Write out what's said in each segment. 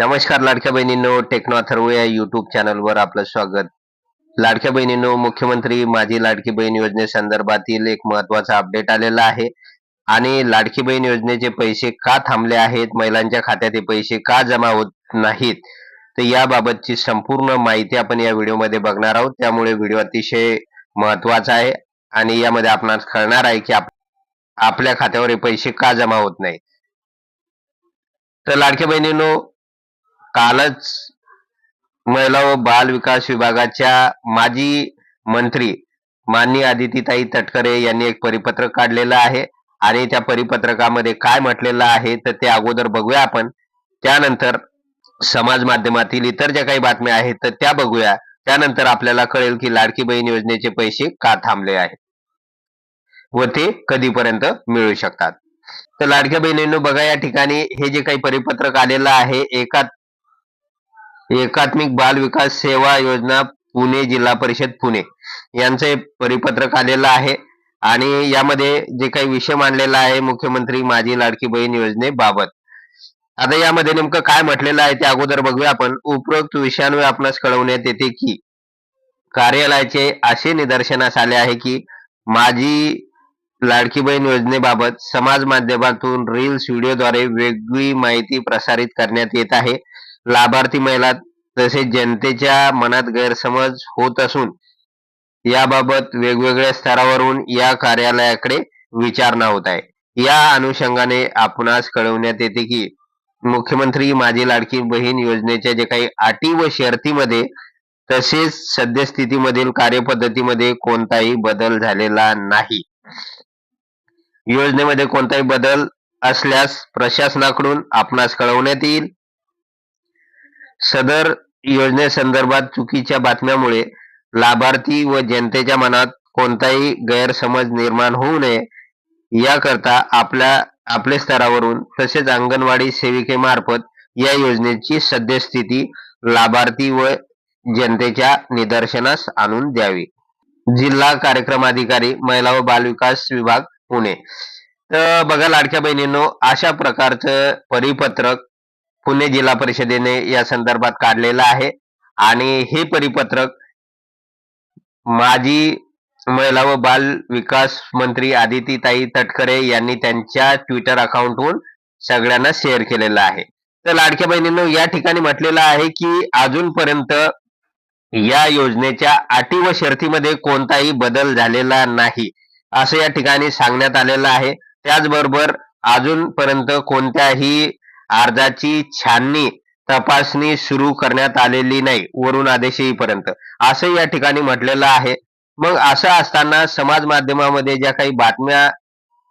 नमस्कार लाडक्या बहिणींनो टेक्नो अथर्व या युट्यूब चॅनलवर आपलं स्वागत. लाडक्या बहिणींनो मुख्यमंत्री माझी लाडकी बहीण योजनेसंदर्भातील एक महत्त्वाचा अपडेट आलेला आहे. आणि लाडकी बहीण योजनेचे पैसे का थांबले आहेत? महिलांच्या खात्यात हे पैसे का जमा होत नाहीत? तर याबाबतची संपूर्ण माहिती आपण या व्हिडिओमध्ये बघणार आहोत. त्यामुळे व्हिडिओ अतिशय महत्त्वाचा आहे. आणि यामध्ये आपणास कळणार आहे की आपल्या खात्यावर हे पैसे का जमा होत नाही तर लाडक्या बहिणींनो कालच महिला व बाल विकास विभागाच्या माजी मंत्री माननीय आदितीताई तटकरे यांनी एक परिपत्रक काढलेलं आहे. आणि त्या परिपत्रकामध्ये काय म्हटलेलं आहे तर ते अगोदर बघूया आपण. त्यानंतर समाज माध्यमातील इतर ज्या काही बातम्या आहेत तर त्या बघूया. त्यानंतर आपल्याला कळेल की लाडकी बहीण योजनेचे पैसे का थांबले आहेत. व ते कधीपर्यंत मिळू शकतात. तर लाडक्या बहिणींनो बघा या ठिकाणी हे जे काही परिपत्रक आलेलं आहे एका एकात्मिक बाल विकास सेवा योजना पुणे जिल्हा परिषद पुणे यांचं हे परिपत्रक आलेलं आहे. आणि यामध्ये जे काही विषय मांडलेला आहे मुख्यमंत्री माझी लाडकी बहीण योजनेबाबत. आता यामध्ये नेमकं काय म्हटलेलं आहे ते अगोदर बघूया आपण. उपरोक्त विषयांवर आपणास कळवण्यात येते की कार्यालयाचे असे निदर्शनास आले आहे की माझी लाडकी बहीण योजनेबाबत समाज माध्यमातून रील्स व्हिडिओद्वारे वेगळी माहिती प्रसारित करण्यात येत आहे. लाभार्थी महिला तसेच जनतेच्या मनात गैरसमज होत असून याबाबत वेगवेगळ्या स्तरावरून या कार्यालयाकडे विचारणा होत आहे. या अनुषंगाने आपणास कळवण्यात येते की मुख्यमंत्री माझी लाडकी बहीण योजनेच्या जे काही अटी व शर्तीमध्ये तसेच सद्यस्थितीमधील कार्यपद्धतीमध्ये कोणताही बदल झालेला नाही. योजनेमध्ये कोणताही बदल असल्यास प्रशासनाकडून आपणास कळवण्यात येईल. सदर योजनेसंदर्भात चुकीच्या बातम्यामुळे लाभार्थी व जनतेच्या मनात कोणताही गैरसमज निर्माण होऊ नये याकरता आपल्या आपल्या स्तरावरून तसेच अंगणवाडी सेविकेमार्फत या योजनेची सद्यस्थिती लाभार्थी व जनतेच्या निदर्शनास आणून द्यावी. जिल्हा कार्यक्रम अधिकारी महिला व बालविकास विभाग पुणे. तर बघा लाडक्या बहिणींनो अशा प्रकारचं परिपत्रक पुणे जिल्हा परिषदेने या संदर्भात काढलेलं आहे. आणि हे परिपत्रक माजी महिला व बाल विकास मंत्री आदितीताई तटकरे यांनी त्यांच्या ट्विटर अकाउंटवरून सगळ्यांना शेअर केलेलं आहे. तर लाडक्या बहिणींनो या ठिकाणी म्हटलेलं आहे की अजूनपर्यंत या योजनेच्या अटी व शर्तीमध्ये कोणताही बदल झालेला नाही असं या ठिकाणी सांगण्यात आलेलं आहे. त्याचबरोबर अजूनपर्यंत कोणत्याही अर्जाची छाननी तपासणी सुरू करण्यात आलेली नाही वरून आदेश येईपर्यंत. असं या ठिकाणी म्हटलेलं आहे. मग असं असताना समाज माध्यमामध्ये ज्या काही बातम्या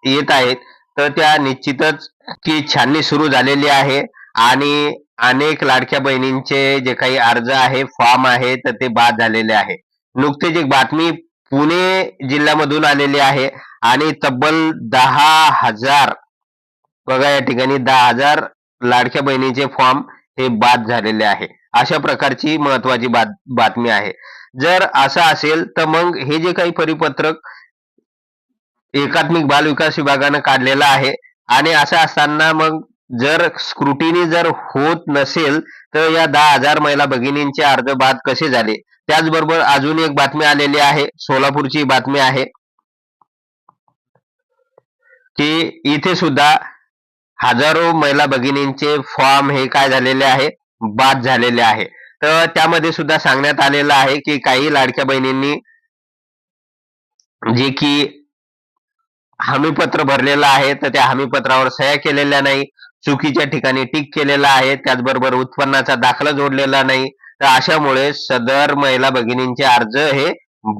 येत आहेत तर त्या निश्चितच की छाननी सुरू झालेली आहे आणि अनेक लाडक्या बहिणींचे जे काही अर्ज आहे फॉर्म आहे तर ते बाद झालेले आहे. नुकतीच एक बातमी पुणे जिल्ह्यामधून आलेली आहे आणि तब्बल दहा हजार बघा या ठिकाणी दहा हजार लाडक्या बहिणीचे फॉर्म हे बाद झालेले आहे. अशा प्रकारची महत्वाची बात बातमी आहे. जर असं असेल तर मग हे जे काही परिपत्रक एकात्मिक बाल विकास विभागानं काढलेलं आहे आणि असं असताना मग जर स्क्रुटिनी जर होत नसेल तर या दहा हजार महिला भगिनींचे अर्ज बाद कसे झाले? त्याचबरोबर अजून एक बातमी आलेली आहे सोलापूरची बातमी आहे की इथे सुद्धा हजारो महिला भगिनींचे फॉर्म हे काय झालेले आहे? बाद झालेले आहे. तर त्यामध्ये सुद्धा सांगण्यात आलेलं आहे की काही लाडक्या बहिणींनी जे की हमीपत्र भरलेलं आहे तर त्या हमीपत्रावर सह्या केलेल्या नाही. चुकीच्या ठिकाणी टिक केलेला आहे. त्याचबरोबर उत्पन्नाचा दाखला जोडलेला नाही. तर अशामुळे सदर महिला भगिनींचे अर्ज हे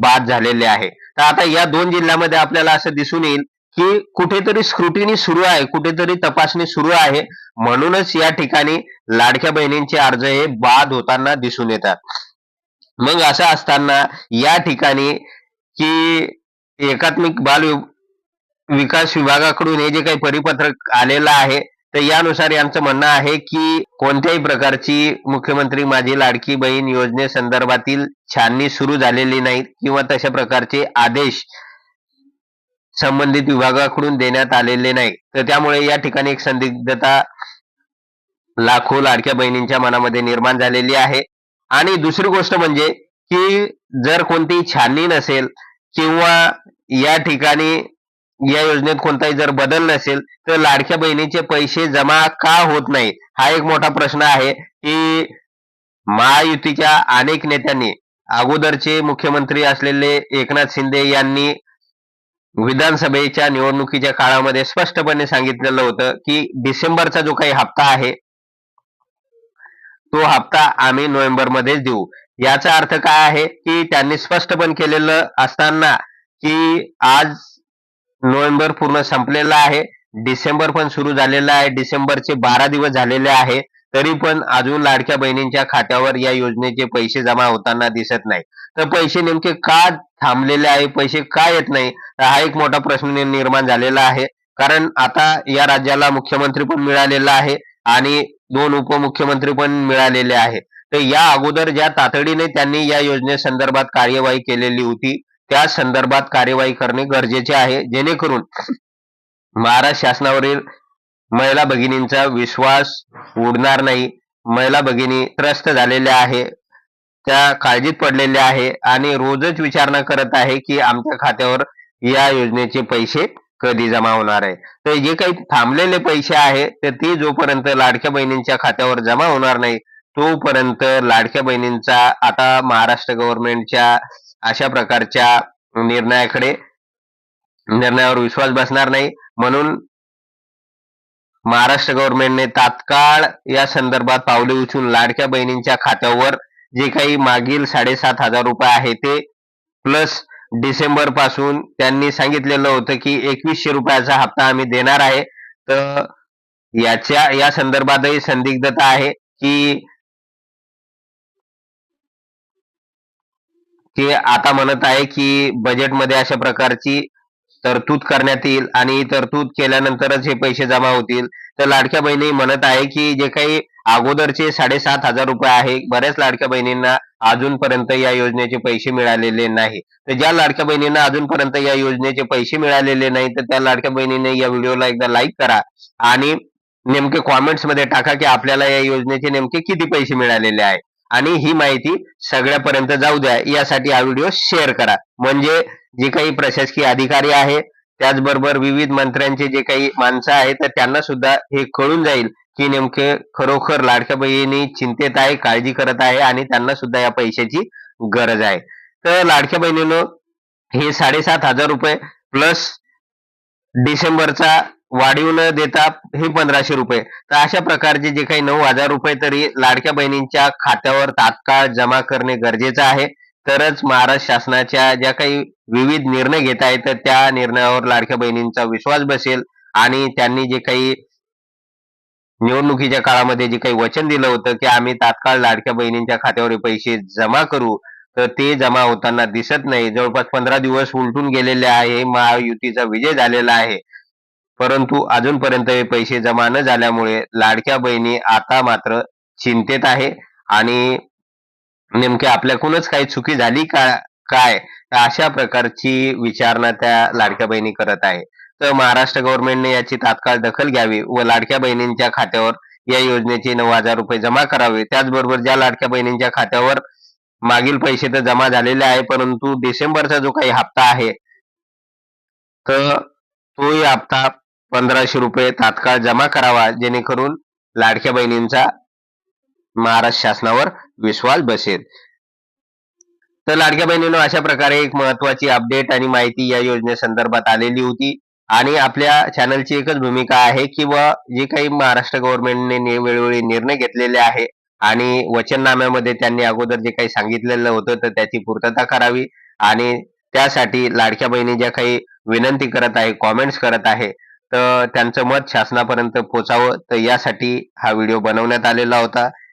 बाद झालेले आहे. तर आता या दोन जिल्ह्यामध्ये आपल्याला असं दिसून येईल की कुठेतरी स्क्रुटिनी सुरू आहे कुठेतरी तपासणी सुरू आहे. म्हणूनच या ठिकाणी लाडक्या बहिणींचे अर्ज हे बाद होताना दिसून येतात. मग असं असताना या ठिकाणी की एकात्मिक बाल वि- विकास विभागाकडून हे जे काही परिपत्रक आलेलं आहे तर यानुसार यांचं म्हणणं आहे की कोणत्याही प्रकारची मुख्यमंत्री माझी लाडकी बहीण योजनेसंदर्भातील छाननी सुरू झालेली नाही किंवा तशा प्रकारचे आदेश संबंधित विभागाकडून देण्यात आलेले नाही. तर त्यामुळे या ठिकाणी एक संदिग्धता लाखो लाडक्या बहिणींच्या मनामध्ये निर्माण झालेली आहे. आणि दुसरी गोष्ट म्हणजे की जर कोणतीही छाननी नसेल किंवा या ठिकाणी या योजनेत कोणताही जर बदल नसेल तर लाडक्या बहिणीचे पैसे जमा का होत नाही? हा एक मोठा प्रश्न आहे की महायुतीच्या अनेक नेत्यांनी अगोदरचे मुख्यमंत्री असलेले एकनाथ शिंदे यांनी विधानसभेच्या निवडणुकीच्या काळामध्ये स्पष्टपणे सांगितलेलं होतं की डिसेंबरचा जो काही हप्ता आहे तो हप्ता आम्ही नोव्हेंबरमध्येच देऊ. याचा अर्थ काय आहे की त्यांनी स्पष्टपण केलेलं असताना की आज नोव्हेंबर पूर्ण संपलेला आहे डिसेंबर पण सुरू झालेला आहे डिसेंबरचे बारा दिवस झालेले आहे. तरी पण अजून लाडक्या बहिणींच्या खात्यावर या योजनेचे पैसे जमा होताना दिसत नाही. तर पैसे नेमके का थांबलेले आहे? पैसे का येत नाही? हा एक मोठा प्रश्न निर्माण झालेला आहे. कारण आता या राज्याला मुख्यमंत्री पण मिळालेला आहे आणि दोन उपमुख्यमंत्री पण मिळालेले आहे. तर या अगोदर ज्या तातडीने त्यांनी या योजनेसंदर्भात कार्यवाही केलेली होती त्या संदर्भात कार्यवाही करणे गरजेचे आहे. जेणेकरून महाराष्ट्र शासनावरील महिला भगिनींचा विश्वास उडणार नाही. महिला भगिनी त्रस्त झालेल्या आहे. त्या काळजीत पडलेल्या आहे आणि रोजच विचारणा करत आहे की आमच्या खात्यावर या योजनेचे पैसे कधी जमा होणार आहे. तर जे काही थांबलेले पैसे आहे तर ते जोपर्यंत लाडक्या बहिणींच्या खात्यावर जमा होणार नाही तोपर्यंत लाडक्या बहिणींचा आता महाराष्ट्र गव्हर्नमेंटच्या अशा प्रकारच्या निर्णयाकडे निर्णयावर विश्वास बसणार नाही. म्हणून महाराष्ट्र गव्हर्नमेंटने तात्काळ या संदर्भात पावले उचलून लाडक्या बहिणींच्या खात्यावर जे काही मागील साडेसात हजार रुपये आहे ते प्लस डिसेंबरपासून त्यांनी सांगितलेलं होतं की एकवीसशे रुपयाचा हप्ता आम्ही देणार आहे. तर याच्या या संदर्भातही संदिग्धता आहे की की आता म्हणत आहे की बजेटमध्ये अशा प्रकारची तरतूद करण्यात येईल आणि तरतूद केल्यानंतरच हे पैसे जमा होतील. तर लाडक्या बहिणी म्हणत आहे की जे काही अगोदरचे साडेसात हजार रुपये आहे बऱ्याच लाडक्या बहिणींना अजूनपर्यंत या योजनेचे पैसे मिळालेले नाही. तर ज्या लाडक्या बहिणींना अजूनपर्यंत या योजनेचे पैसे मिळालेले नाही तर त्या लाडक्या बहिणीने या व्हिडिओला एकदा लाईक करा आणि नेमके कॉमेंट्समध्ये टाका की आपल्याला या योजनेचे नेमके किती पैसे मिळालेले आहे. आणि ही माहिती सगळ्यापर्यंत जाऊ द्या यासाठी हा व्हिडिओ शेअर करा. म्हणजे जे काही प्रशासकीय अधिकारी आहे त्याचबरोबर विविध मंत्र्यांचे जे काही माणसं आहेत तर त्यांना सुद्धा हे कळून जाईल की नेमके खरोखर लाडक्या बहिणी चिंतेत आहे काळजी करत आहे आणि त्यांना सुद्धा या पैशाची गरज आहे. तर लाडक्या बहिणीनं हे साडेसात हजार रुपये प्लस डिसेंबरचा वाढीव न देता हे पंधराशे रुपये. तर अशा प्रकारचे जे काही नऊ हजार रुपये तरी लाडक्या बहिणींच्या खात्यावर तात्काळ जमा करणे गरजेचं आहे. तरच महाराष्ट्र शासनाच्या ज्या काही विविध निर्णय घेत आहेत तर त्या निर्णयावर लाडक्या बहिणींचा विश्वास बसेल आणि त्यांनी जे काही निवडणुकीच्या काळामध्ये जे काही वचन दिलं होतं की आम्ही तात्काळ लाडक्या बहिणींच्या खात्यावर पैसे जमा करू तर ते जमा होताना दिसत नाही. जवळपास पंधरा दिवस उलटून गेलेले आहे महायुतीचा विजय झालेला आहे. परंतु अजूनपर्यंत हे पैसे जमा न झाल्यामुळे लाडक्या बहिणी आता मात्र चिंतेत आहे आणि नेमके आपल्याकडूनच काही चुकी झाली का काय? अशा प्रकारची विचारणा त्या लाडक्या बहिणी करत आहे. तर महाराष्ट्र गव्हर्नमेंटने याची तात्काळ दखल घ्यावी व लाडक्या बहिणींच्या खात्यावर या योजनेचे नऊ हजार रुपये जमा करावे. त्याचबरोबर ज्या लाडक्या बहिणींच्या खात्यावर मागील पैसे तर जमा झालेले आहे परंतु डिसेंबरचा जो काही हप्ता आहे तर तोही हप्ता पंधराशे रुपये तात्काळ जमा करावा जेणेकरून लाडक्या बहिणींचा महाराष्ट्र शासनावर विश्वास बसेल. तर लाडक्या बहिणीनं अशा प्रकारे एक महत्वाची अपडेट आणि माहिती या योजनेसंदर्भात आलेली होती. आणि आपल्या चॅनलची एकच भूमिका आहे की व जे काही महाराष्ट्र गव्हर्नमेंटने वेळोवेळी निर्णय घेतलेले आहे आणि वचननाम्यामध्ये त्यांनी अगोदर जे काही सांगितलेलं होतं तर त्याची पूर्तता करावी. आणि त्यासाठी लाडक्या बहिणी ज्या काही विनंती करत आहे कॉमेंट्स करत आहे तर त्यांचं मत शासनापर्यंत पोचावं. तर यासाठी हा व्हिडिओ बनवण्यात आलेला होता.